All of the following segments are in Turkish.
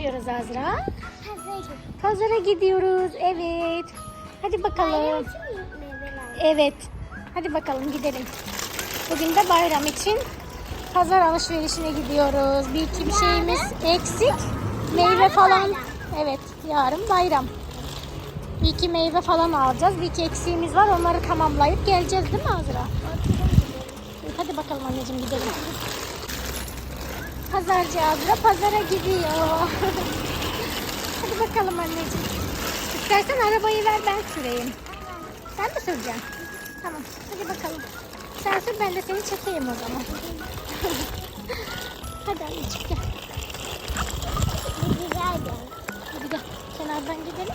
yapıyoruz Azra? Pazara. Pazara gidiyoruz. Evet. Hadi bakalım. Evet. Hadi bakalım gidelim. Bugün de bayram için pazar alışverişine gidiyoruz. Bir iki bir şeyimiz eksik. Meyve falan. bayram. Evet, yarın bayram. Bir iki meyve falan alacağız. Bir iki eksiğimiz var. Onları tamamlayıp geleceğiz değil mi Azra? Hadi bakalım anneciğim gidelim. Pazarcı Azra pazara gidiyor. Hadi bakalım anneciğim. İstersen arabayı ver ben süreyim. Sen mi süreceksin? Tamam. Hadi bakalım. Sen sür ben de seni çekeyim o zaman. Hadi anneciğim gel. Ederim. Hadi gel. Kenardan gidelim.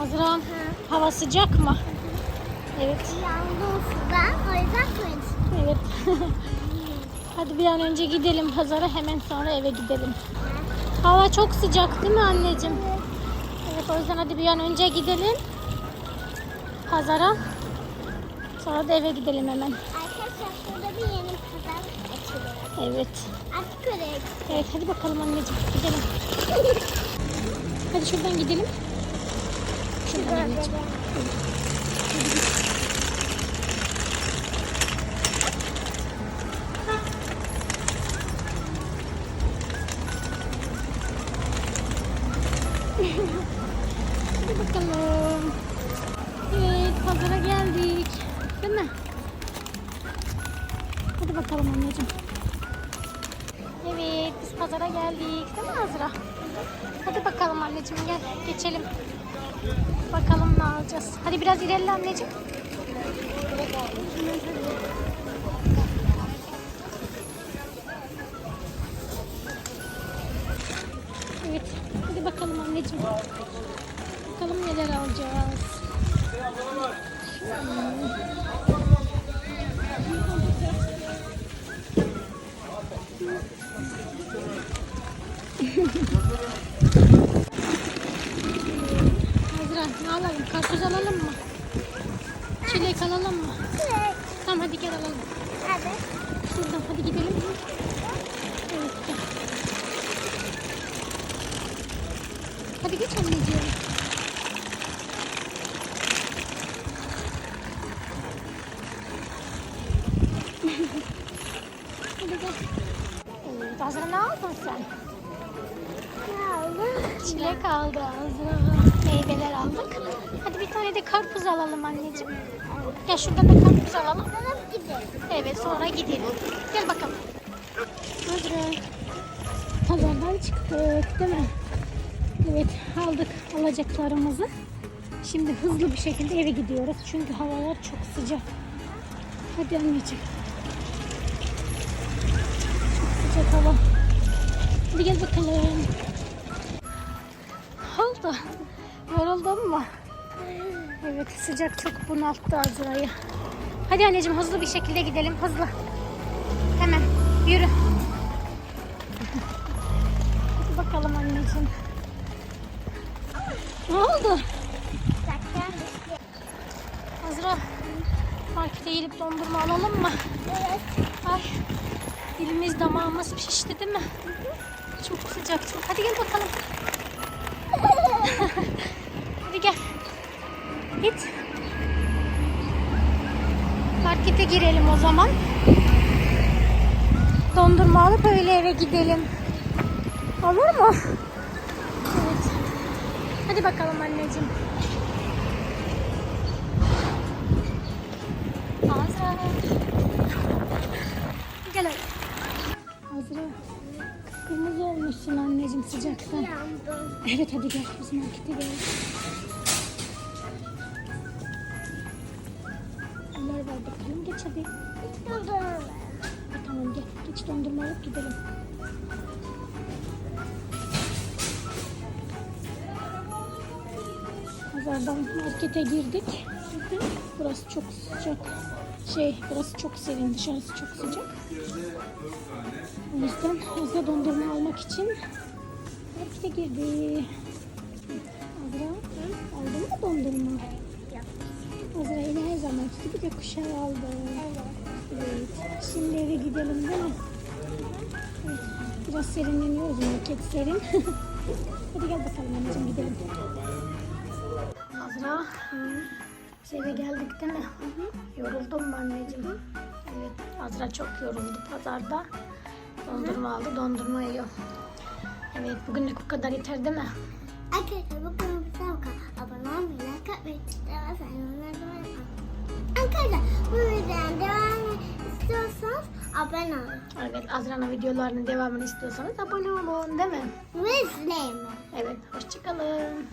Azra hava sıcak mı? Evet. Yandım sudan. O yüzden. Evet. Hadi bir an önce gidelim pazara hemen sonra eve gidelim. Hava çok sıcak değil mi anneciğim? Evet o yüzden hadi bir an önce gidelim. Pazara. Sonra da eve gidelim hemen. Arkadaşlar şurada bir yeni pazar açılıyor. Evet. Artık oraya Evet hadi bakalım anneciğim gidelim. Hadi şuradan gidelim. Şuradan anneciğim. Hadi bakalım. Evet pazara geldik. Değil mi? Hadi bakalım anneciğim. Evet biz pazara geldik değil mi Azra? Hadi bakalım anneciğim gel geçelim. Bakalım ne alacağız. Hadi biraz ilerle anneciğim. Hadi bakalım anneciğim. Bakalım neler alacağız. Azra ne alalım? Karpuz alalım mı? Çilek alalım mı? Tamam hadi gel alalım. Hadi. Şuradan hadi gidelim. Hadi geç anneciğim. hadi gel. Evet, Azra ne aldın sen? Ne oldu? Çilek aldı Azra. Meyveler aldık. Hadi bir tane de karpuz alalım anneciğim. Gel şuradan da karpuz alalım. Evet sonra gidelim. Gel bakalım. Azra. Pazardan çıktık değil mi? Evet aldık alacaklarımızı. Şimdi hızlı bir şekilde eve gidiyoruz. Çünkü havalar çok sıcak. Hadi anneciğim. Sıcak hava. Hadi gel bakalım. Oldu. Yoruldun mu? Evet sıcak çok bunalttı Azra'yı. Hadi anneciğim hızlı bir şekilde gidelim. Hızlı. Hemen yürü. Markete gidip dondurma alalım mı? Evet. Ay dilimiz damağımız pişti değil mi? Çok sıcak çok. Hadi gel bakalım. Hadi gel. Git. Markete girelim o zaman. Dondurma alıp öyle eve gidelim. Olur mu? Evet. Hadi bakalım anneciğim. Azra. Gel hadi. Azra. Kırmızı olmuşsun anneciğim sıcaktan. Evet hadi gel biz markete gel. Neler var bakalım geç hadi. Dondurma. Tamam gel geç dondurma alıp gidelim. Pazardan markete girdik. Burası çok sıcak. Şey burası çok serin dışarısı çok sıcak. O yüzden Azra dondurma almak için markete girdi. Azra aldın mı dondurma? Azra yine her zamanki gibi de kuşağı aldı. Evet. Şimdi eve gidelim değil mi? Evet. Biraz serinleniyoruz market serin. Hadi gel bakalım anneciğim gidelim. Azra biz eve geldik değil mi? Yoruldun mu anneciğim? Evet Azra çok yoruldu pazarda. Dondurma aldı dondurma yiyor. Evet bugünlük bu kadar yeter değil mi? Arkadaşlar bize bakın. Abone olmayı, like atmayı. Arkadaşlar bu videonun devamını istiyorsanız abone olun. Evet Azra'nın videolarının devamını istiyorsanız abone olun değil mi? Ve izleyin. Evet hoşçakalın.